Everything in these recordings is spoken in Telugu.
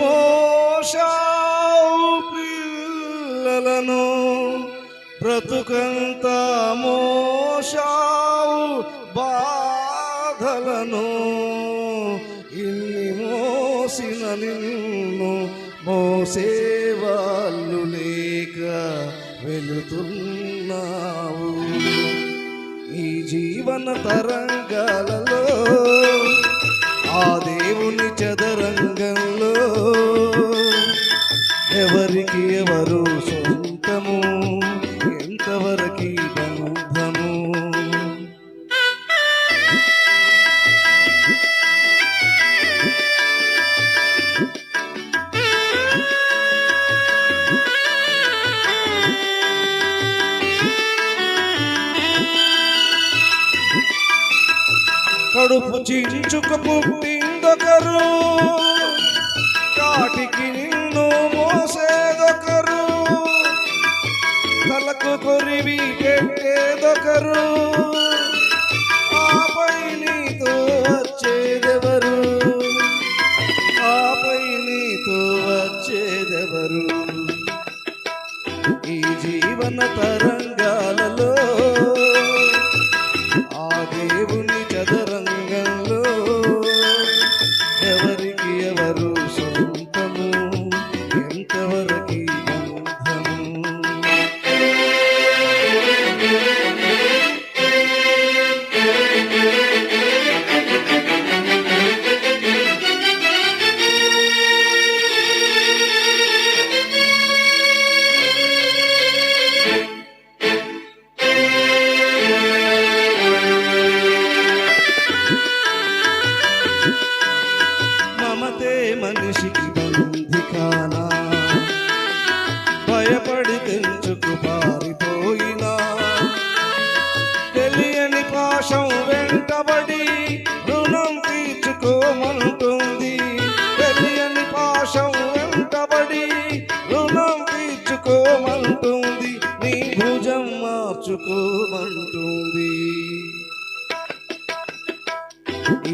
మోషావు పిల్లలను బ్రతుకంత మోషావు బాధలను ఇన్ని మోసిన నిన్ను మోసేవాళ్ళు లేక వెళుతున్నావు. ఈ జీవన తరంగాలలో ఆది ఎంతవరకు బంధము? కడుపు చించుక పుట్టిందొకరు కాటికి నిన్ను మోసేదొకరు తలకు కొరివి పెట్టేదొకరు ఆపై నీతో వచ్చేదెవరు? ఆపై నీతో వచ్చేదెవరు? ఈ జీవన తరంగాల వెంటబడి రుణం తీర్చుకోమంటుంది. తెలియని పాశం వెంటబడి రుణం తీర్చుకోమంటుంది. నీ భుజం మార్చుకోమంటుంది.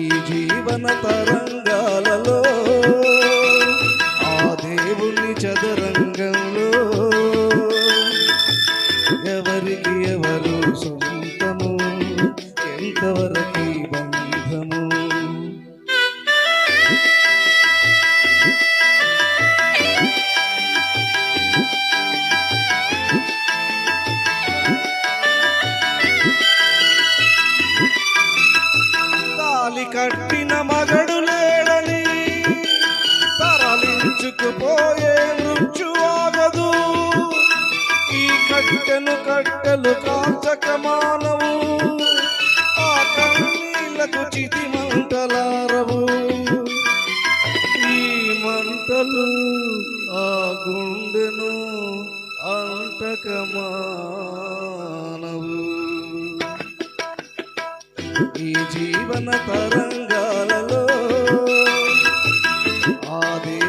ఈ జీవన తరంగాలలో ఆ దేవుని చదరంగంలో ఎంతవరకు బంధము. తాలి కట్టిన మగడు లేడని తరలించుకుపోయే మృత్యువాగదు ఈ కట్టెను కట్టెలు కాచక మానవు. చితి మంటలారవు. ఈ మంటలు ఆ గుండెను అంటక మానవు. ఈ జీవన తరంగాలలో ఆది